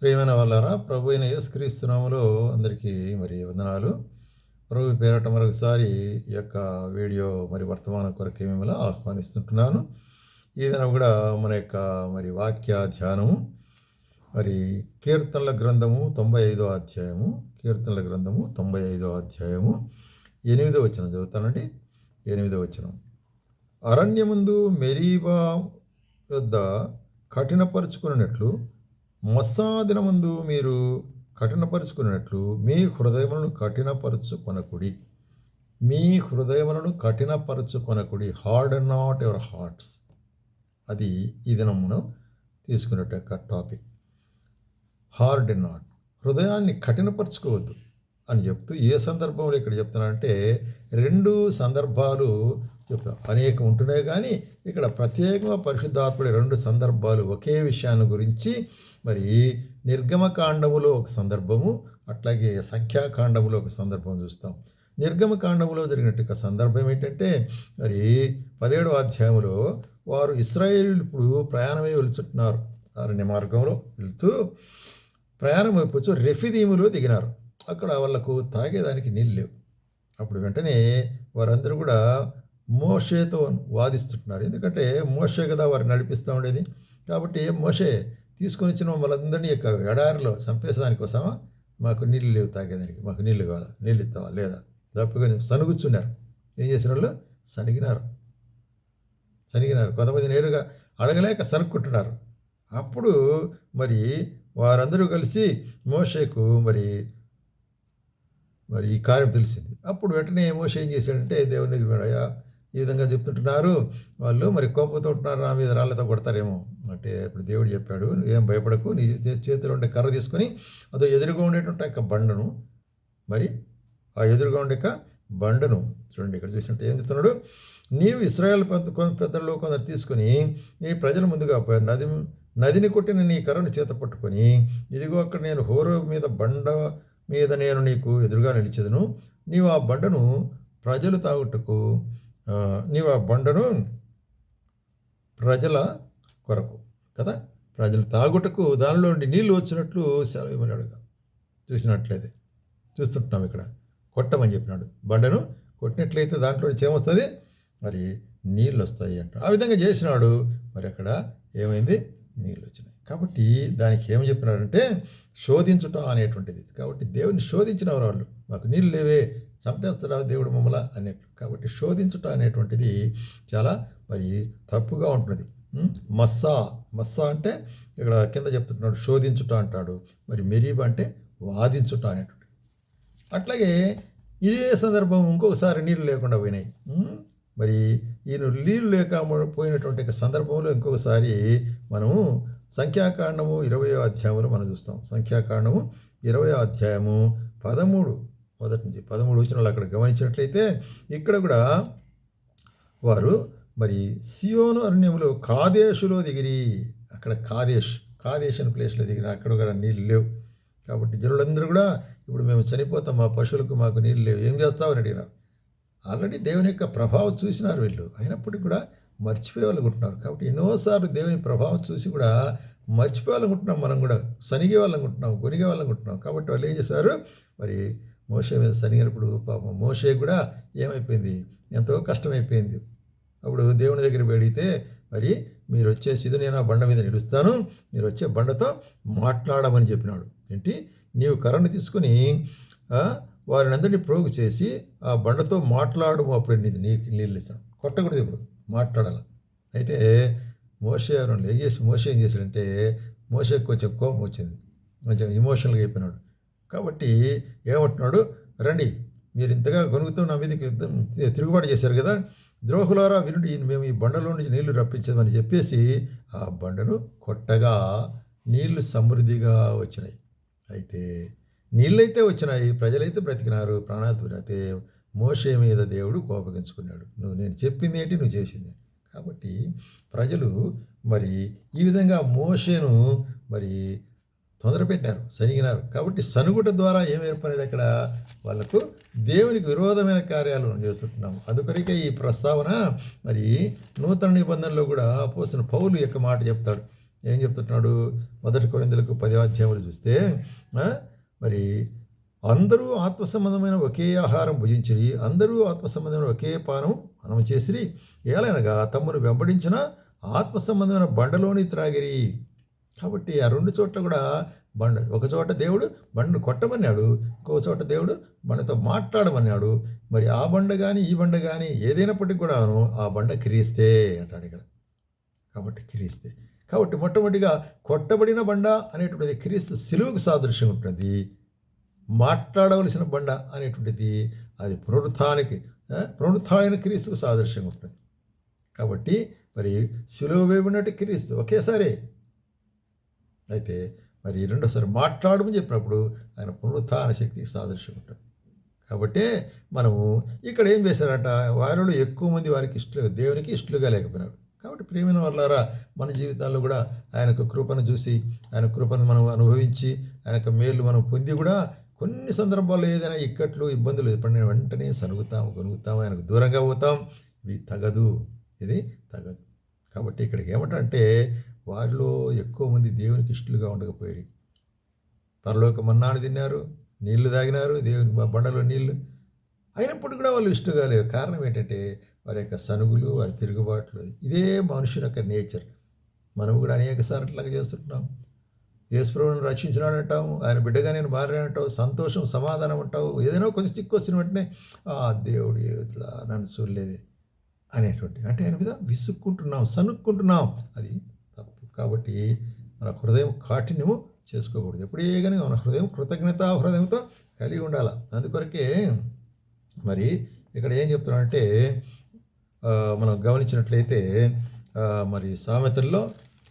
ప్రియమైన వాళ్ళారా ప్రభు అయిన యేసుక్రీస్తునామలో అందరికీ మరి వందనాలు. ప్రభు పేరట మరొకసారి ఈ యొక్క వీడియో మరి వర్తమానం కొరకు మిమ్మల్ని ఆహ్వానిస్తుంటున్నాను. ఏదైనా కూడా మన యొక్క మరి వాక్య ధ్యానము మరి కీర్తనల గ్రంథము తొంభై ఐదో అధ్యాయము కీర్తనల గ్రంథము తొంభై ఐదో అధ్యాయము. ఎనిమిదో వచనం చదువుతానండి. ఎనిమిదో వచనం. అరణ్యముందు మెరీబా యొద్ద కఠినపరుచుకున్నట్లు మస్సాదినమందు మీరు కఠినపరుచుకున్నట్లు మీ హృదయములను కఠినపరుచుకొనకుడి. మీ హృదయములను కఠినపరుచుకొనకుడి. హార్డ్ నాట్ యువర్ హార్ట్స్ అది ఈ దినమును తీసుకునేట యొక్క టాపిక్ హార్డ్ నాట్ హృదయాన్ని కఠినపరచుకోవద్దు అని చెప్తూ ఏ సందర్భంలో ఇక్కడ చెప్తున్నానంటే రెండు సందర్భాలు చెప్తాం. అనేకం ఉంటున్నాయి కానీ ఇక్కడ ప్రత్యేకంగా పరిశుద్ధాత్ముడి రెండు సందర్భాలు ఒకే విషయాన్ని గురించి మరి నిర్గమకాండములో ఒక సందర్భము అట్లాగే సంఖ్యాకాండములో ఒక సందర్భం చూస్తాం. నిర్గమకాండములో జరిగినట్టు ఒక సందర్భం ఏంటంటే మరి పదిహేడవ అధ్యాయంలో వారు ఇస్రాయేలీలు ఇప్పుడు ప్రయాణమై వెళుతున్నారు అరణ్య మార్గంలో వెళుతూ ప్రయాణం అయిపోవచ్చు రెఫిదీములో దిగినారు. అక్కడ వాళ్ళకు తాగేదానికి నీళ్ళు లేవు. అప్పుడు వెంటనే వారందరూ కూడా మోషేతో వాదిస్తుంటున్నారు. ఎందుకంటే మోషే కదా వారు నడిపిస్తూ ఉండేది. కాబట్టి మోషే తీసుకొని వచ్చిన వాళ్ళందరినీ యొక్క ఎడారిలో చంపేసేదానికోసమా మాకు నీళ్ళు లేవు తాగేదానికి. మాకు నీళ్ళు కావాలా? నీళ్ళు ఇస్తావా? లేదా? తప్పుగా సనుగుచ్చున్నారు ఏం చేసిన వాళ్ళు సనిగినారు సనిగినారు కొంతమంది నేరుగా అడగలేక సనుక్కుంటున్నారు అప్పుడు మరి వారందరూ కలిసి మోషేకు మరి మరి ఈ కార్యం తెలిసింది. అప్పుడు వెంటనే మోష ఏం చేశాడంటే దేవుని దగ్గర అయ్యా ఈ విధంగా చెప్తుంటున్నారు. వాళ్ళు మరి కోపంతో ఉంటున్నారు. నా మీద రాళ్ళతో కొడతారేమో. అంటే ఇప్పుడు దేవుడు చెప్పాడు ఏం భయపడకు. నీ చేతిలో ఉండే కర్ర తీసుకొని అదో ఎదురుగా ఉండేటువంటి యొక్క బండను మరి ఆ ఎదురుగా ఉండే బండను చూడండి ఇక్కడ చూసినట్టు ఏం చెప్తున్నాడు? నీవు ఇస్రాయల్ పెద్దల్లో కొందరు తీసుకొని నీ ప్రజల ముందుగా పోయారు నది నదిని కొట్టిన నీ కర్రను చేత పట్టుకొని ఇదిగో అక్కడ నేను హోరో మీద బండ మీద నేను నీకు ఎదురుగా నిలిచేదను. నీవు ఆ బండను ప్రజలు తాగుటకు నీవు ఆ బండను ప్రజల కొరకు కదా? ప్రజలు తాగుటకు దానిలో నుండి నీళ్ళు వచ్చినట్లు సెలవు చూసినట్లయితే చూస్తుంటున్నాం ఇక్కడ. కొట్టమని చెప్పినాడు. బండను కొట్టినట్లయితే దాంట్లో ఏమొస్తుంది? మరి నీళ్ళు వస్తాయి అంట ఆ విధంగా చేసినాడు. మరి అక్కడ ఏమైంది? నీళ్ళు వచ్చినాయి కాబట్టి దానికి ఏం చెప్పినాడంటే శోధించటం అనేటువంటిది. కాబట్టి దేవుని శోధించిన వాళ్ళు మాకు నీళ్ళు లేవే చంపేస్తాడా దేవుడు మమ్మల అన్నట్లు. కాబట్టి శోధించుట అనేటువంటిది చాలా మరి తప్పుగా ఉంటుంది. మస్సా మస్సా అంటే ఇక్కడ కింద చెప్తుంటున్నాడు శోధించుట అంటాడు. మరి మెరీబ్ అంటే వాదించుట అనేటువంటి. అట్లాగే ఇదే సందర్భం ఇంకొకసారి నీళ్ళు లేకుండా పోయినాయి. మరి ఈయన నీళ్ళు లేక పోయినటువంటి సందర్భంలో ఇంకొకసారి మనము సంఖ్యాకాండము ఇరవై అధ్యాయంలో మనం చూస్తాం. సంఖ్యాకాండము ఇరవై అధ్యాయము పదమూడు మొదటి నుంచి పదమూడు వచ్చిన వాళ్ళు అక్కడ గమనించినట్లయితే ఇక్కడ కూడా వారు మరి సియోను అరణ్యములో కాదేశులో దిగిరి. అక్కడ కాదేశ్ కాదేశ్ అనే ప్లేస్లో దిగిన అక్కడ కూడా నీళ్ళు లేవు. కాబట్టి జనులందరూ కూడా ఇప్పుడు మేము చనిపోతాం మా పశువులకు మాకు నీళ్ళు లేవు. ఏం చేస్తామని అడిగినారు. ఆల్రెడీ దేవుని యొక్క ప్రభావం చూసినారు వీళ్ళు. అయినప్పటికీ కూడా మర్చిపోయేవాళ్ళనుకుంటున్నారు. కాబట్టి ఎన్నోసార్లు దేవుని ప్రభావం చూసి కూడా మర్చిపోవాలనుకుంటున్నాం మనం కూడా. సనిగే వాళ్ళనుకుంటున్నాం కొనిగే వాళ్ళనుకుంటున్నాం కాబట్టి వాళ్ళు ఏం చేశారు? మరి మోషే మీద సనిగినప్పుడు పాపం మోసే కూడా ఏమైపోయింది? ఎంతో కష్టమైపోయింది. అప్పుడు దేవుని దగ్గర అడిగితే మరి మీరు వచ్చేసి ఇది నేను ఆ బండ మీద నిలుస్తాను. మీరు వచ్చే బండతో మాట్లాడమని చెప్పినాడు. ఏంటి? నీవు కర్రను తీసుకుని వారిని అందరినీ ప్రోగు చేసి ఆ బండతో మాట్లాడు అప్పుడు నీది నీకు నీళ్ళు ఇస్తాను. కొట్టకూడదు ఇప్పుడు. మాట్లాడాలి. అయితే మోసే ఎవరు మోసే ఏం చేశాడంటే మోసే కొంచెం కోపం వచ్చింది. కొంచెం ఇమోషనల్గా అయిపోయినాడు కాబట్టి ఏమంటున్నాడు? రండి మీరు ఇంతగా కొనుగుతూ నా మీదకి తిరుగుబాటు చేశారు కదా ద్రోహులారా వినుడి మేము ఈ బండలో నుంచి నీళ్ళు రప్పించమని చెప్పేసి ఆ బండను కొట్టగా నీళ్ళు సమృద్ధిగా వచ్చినాయి. అయితే నీళ్ళైతే వచ్చినాయి ప్రజలైతే బ్రతికినారు. ప్రాణాతులు అయితే మోషే మీద దేవుడు కోపగించుకున్నాడు. నువ్వు నేను చెప్పింది ఏంటి? నువ్వు చేసింది. కాబట్టి ప్రజలు మరి ఈ విధంగా మోషేను మరి తొందర పెట్టారు సనిగినారు. కాబట్టి సనుగుట ద్వారా ఏం ఏర్పడేది అక్కడ? వాళ్ళకు దేవునికి విరోధమైన కార్యాలు చేస్తున్నాం చేస్తుంటున్నాం అందుకొరకే ఈ ప్రస్తావన మరి నూతన నిబంధనలో కూడా పోసిన పౌలు యొక్క మాట చెప్తాడు. ఏం చెప్తున్నాడు? మొదటి కొరిందులకు పది అధ్యాయులు చూస్తే మరి అందరూ ఆత్మ సంబంధమైన ఒకే ఆహారం భుజించిరి అందరూ ఆత్మ సంబంధమైన ఒకే పానం మనం చేసిరి. ఏలైనగా తమ్మును వెంబడించిన ఆత్మ సంబంధమైన బండలోని త్రాగిరి. కాబట్టి ఆ రెండు చోట్ల కూడా బండ ఒక చోట దేవుడు బండను కొట్టమన్నాడు ఇంకో చోట దేవుడు బండతో మాట్లాడమన్నాడు. మరి ఆ బండ కానీ ఈ బండ కానీ ఏదైనప్పటికీ కూడాను ఆ బండ కిరిస్తే అంటాడు ఇక్కడ. కాబట్టి కిరిస్తే. కాబట్టి మొట్టమొదటిగా కొట్టబడిన బండ అనేటువంటిది క్రీస్తు సిలువుకు సాదృశ్యం ఉంటుంది మాట్లాడవలసిన బండ అనేటువంటిది అది పునరుత్థానికి పునరుత్న క్రీస్తుకు సాదృశ్యంగా ఉంటుంది కాబట్టి మరి సులువు వేయబడినట్టు క్రీస్తు ఒకేసారి అయితే మరి రెండోసారి మాట్లాడమని చెప్పినప్పుడు ఆయన పునరుత్థాన శక్తికి సాదృశ్యం ఉంటుంది కాబట్టి మనము ఇక్కడ ఏం చేశారంట వారిలో ఎక్కువ మంది వారికి ఇష్టలు దేవునికి ఇష్టలుగా లేకపోయినారు. కాబట్టి ప్రేమైన వాళ్ళారా మన జీవితాల్లో కూడా ఆయనకు కృపను చూసి ఆయన కృపను మనం అనుభవించి ఆయన యొక్క మేలు మనం పొంది కూడా కొన్ని సందర్భాల్లో ఏదైనా ఇక్కట్లు ఇబ్బందులు ఎప్పుడైనా వెంటనే సనుగుతాం కొనుగుతాం ఆయనకు దూరంగా పోతాం. ఇవి తగదు. ఇది తగదు. కాబట్టి ఇక్కడికి ఏమంటే వారిలో ఎక్కువ మంది దేవునికి ఇష్టలుగా ఉండకపోయారు. పరలోక మన్నాను తిన్నారు నీళ్ళు తాగినారు దేవుని బండలో నీళ్ళు. అయినప్పుడు కూడా వాళ్ళు ఇష్టం కాలేరు కారణం ఏంటంటే వారి యొక్క సనుగులు వారి తిరుగుబాట్లు ఇదే మనుషుని యొక్క నేచర్. మనం కూడా అనేక సార్లు ఇట్లాగా చేస్తుంటాం. యేసుప్రభుని రక్షించినాడు అంటాము ఆయన బిడ్డగా నేను మారానంటావు సంతోషం సమాధానం అంటావు ఏదైనా కొంచెం చిక్కు వచ్చిన వెంటనే ఆ దేవుడు ఇట్లా నన్ను చూడలేదే అనేటువంటి అంటే ఆయన మీద విసుక్కుంటున్నాం సనుక్కుంటున్నాం అది కాబట్టి మన హృదయం కాఠిన్యము చేసుకోకూడదు. ఎప్పుడే కానీ మన హృదయం కృతజ్ఞత హృదయంతో కలిగి ఉండాలి. అందుకొరకే మరి ఇక్కడ ఏం చెప్తున్నానంటే మనం గమనించినట్లయితే మరి సామెతల్లో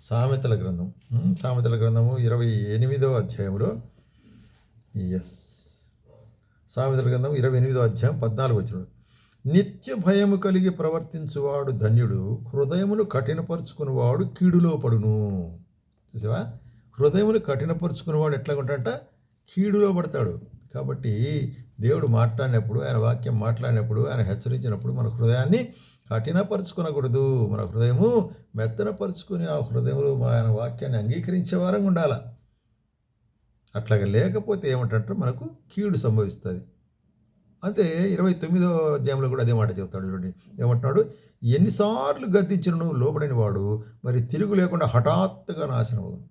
సామెతల గ్రంథం సామెతల గ్రంథము ఇరవై ఎనిమిదో అధ్యాయంలో ఎస్ సామెతల గ్రంథం ఇరవై ఎనిమిదో అధ్యాయం పద్నాలుగు వచ్చినాడు నిత్య భయము కలిగి ప్రవర్తించువాడు ధన్యుడు హృదయమును కఠినపరుచుకునేవాడు కీడులో పడును. చూసావా? హృదయమును కఠినపరుచుకునేవాడు ఎట్లా ఉంటాడంట కీడులో పడతాడు. కాబట్టి దేవుడు మాట్లాడినప్పుడు ఆయన వాక్యం మాట్లాడినప్పుడు ఆయన హెచ్చరించినప్పుడు మన హృదయాన్ని కఠినపరుచుకునకూడదు. మన హృదయము మెత్తనపరుచుకుని ఆ హృదయంలో ఆయన వాక్యాన్ని అంగీకరించే వారంగా ఉండాలి. అట్లాగా లేకపోతే ఏమిటంటే మనకు కీడు సంభవిస్తుంది. అంతే ఇరవై తొమ్మిదో అధ్యాయంలో కూడా అదే మాట చెప్తాడు చూడండి. ఏమంటున్నాడు? ఎన్నిసార్లు గద్దించినను లోబడిన వాడు మరి తిరుగు లేకుండా హఠాత్తుగా నాశనం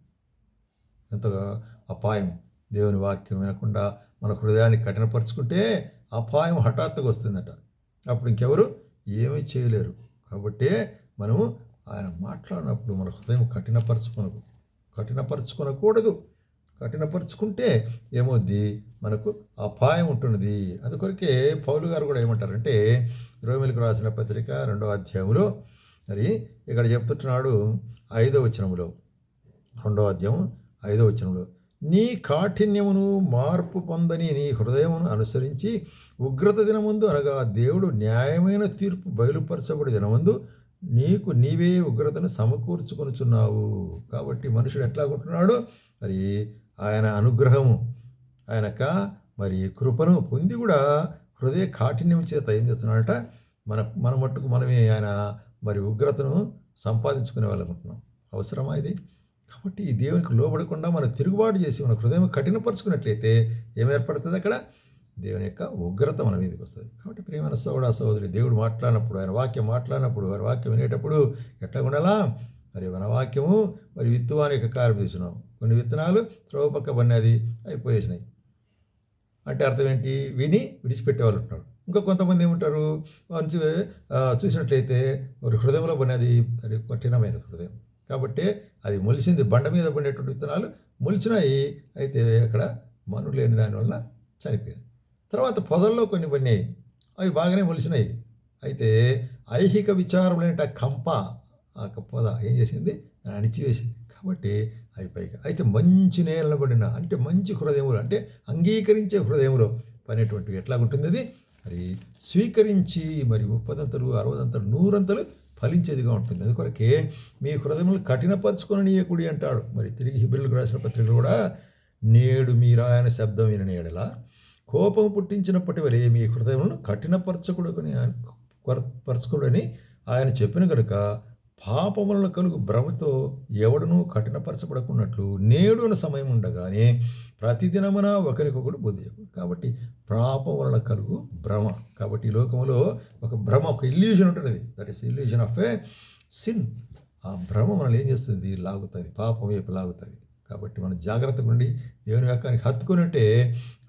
ఎంతగా అపాయం. దేవుని వాక్యం వినకుండా మన హృదయాన్ని కఠినపరుచుకుంటే అపాయం హఠాత్తుగా వస్తుందట. అప్పుడు ఇంకెవరు? ఏమీ చేయలేరు. కాబట్టి మనము ఆయన మాట్లాడినప్పుడు మన హృదయం కఠినపరచుకొనకు కఠినపరచుకొనకూడదు. కఠినపరుచుకుంటే ఏమవుద్ది? మనకు అపాయం ఉంటున్నది. అందుకొరకే పౌలు గారు కూడా ఏమంటారంటే రోమిలకు రాసిన పత్రిక రెండవ అధ్యాయంలో మరి ఇక్కడ చెప్తున్నాడు ఐదో వచనములో. రెండో అధ్యాయం ఐదో వచనంలో నీ కాఠిన్యమును మార్పు పొందని నీ హృదయమును అనుసరించి ఉగ్రత దినముందు అనగా దేవుడు న్యాయమైన తీర్పు బయలుపరచబడి దినమందు నీకు నీవే ఉగ్రతను సమకూర్చుకొనుచున్నావు. కాబట్టి మనుషుడు ఎట్లాగుంటున్నాడు? మరి ఆయన అనుగ్రహము ఆయనక మరి కృపను పొంది కూడా హృదయ కాఠిన్యం చేత ఏం చేస్తున్నాడట మన మన మట్టుకు మనమే ఆయన మరి ఉగ్రతను సంపాదించుకునే వాళ్ళనుకుంటున్నాం అవసరమా ఇది? కాబట్టి ఈ దేవునికి లోబడకుండా మనం తిరుగుబాటు చేసి మన హృదయం కఠినపరుచుకున్నట్లయితే ఏం ఏర్పడుతుంది అక్కడ? దేవుని యొక్క ఉగ్రత మన మీదకి వస్తుంది. కాబట్టి ప్రియమైన సోడా సోదరి దేవుడు మాట్లాడినప్పుడు ఆయన వాక్యం మాట్లాడినప్పుడు ఆయన వాక్యం వినేటప్పుడు ఎట్లా ఉండాలా? మరి వనవాక్యము మరి విత్తువానికి కార్యం చేసినాం కొన్ని విత్తనాలు త్రోవపక్క పక్క అయిపోయేసినాయి. అంటే అర్థం ఏంటి? విని విడిచిపెట్టే వాళ్ళు ఉంటున్నారు. ఇంకా కొంతమంది ఏమంటారు? మంచి చూసినట్లయితే వారి హృదయంలో పడినది అది కఠినమైన హృదయం. కాబట్టి అది మొలిసింది బండ మీద పడినటువంటి విత్తనాలు మొలిచినాయి అయితే అక్కడ మనుడు లేని దానివల్ల చనిపోయింది తర్వాత పొదల్లో కొన్ని పడినాయి అవి బాగానే మొలిచినాయి. అయితే ఐహిక విచారములైన కంప ఆ పొద ఏం చేసింది? అణిచివేసింది. కాబట్టి అవి పైగా అయితే మంచి నేలలో పడిన అంటే మంచి హృదయములు అంటే అంగీకరించే హృదయంలో పనేటువంటివి ఎట్లా ఉంటుంది అది? మరి స్వీకరించి మరి ముప్పదంతలు అరవదంతలు నూరంతలు ఫలించేదిగా ఉంటుంది. అందుకొరకే మీ హృదయములు కఠినపరచుకొననీయకుడి అంటాడు. మరి తిరిగి హిబిల్కు రాసిన పత్రికలు కూడా నేడు మీరాయన శబ్దం వినని ఎడల కోపం పుట్టించినప్పటి వలె మీ హృదయములను కఠినపరచకూడని పరచకూడని ఆయన చెప్పిన కనుక పాపములను కలుగు భ్రమతో ఎవడనూ కఠినపరచబడకున్నట్లు నేడు అన్న సమయం ఉండగానే ప్రతిదినమున ఒకరికొకడు బుద్ధి కాబట్టి పాపం వలన కలుగు భ్రమ. కాబట్టి ఈ లోకంలో ఒక భ్రమ ఒక ఇల్యూషన్ ఉంటుంది that is illusion of a sin ఆ భ్రమ మనల్ని ఏం చేస్తుంది? లాగుతుంది. పాపం వైపు లాగుతుంది. కాబట్టి మనం జాగ్రత్తగా ఉండి దేవుని వాక్యానికి హత్తుకుని ఉంటే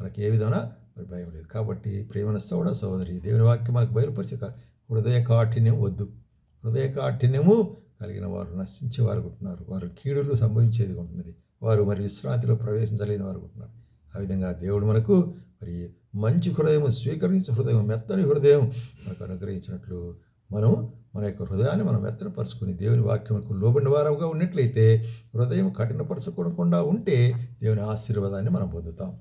మనకి ఏ విధమైన భయం లేదు. కాబట్టి ప్రేమన కూడా సోదరి దేవుని వాక్యం మనకు బయలుపరిచే హృదయ కాఠిన్యం వద్దు. హృదయకాఠిన్యము కలిగిన వారు నశించే వారు ఉంటున్నారు వారు కీడులు సంభవించేది ఉంటున్నది వారు మరి విశ్రాంతిలో ప్రవేశించలేని వారు ఉంటున్నారు ఆ విధంగా దేవుడు మనకు మరి మంచి హృదయం స్వీకరించే హృదయం మెత్తని హృదయం మనకు అనుగ్రహించినట్లు మనం మన యొక్క హృదయాన్ని మనం మెత్తనపరుచుకుని దేవుని వాక్యములకు లోబడిన వారంగా ఉన్నట్లయితే హృదయం కఠినపరచకుండా ఉంటే దేవుని ఆశీర్వాదాన్ని మనం పొందుతాం.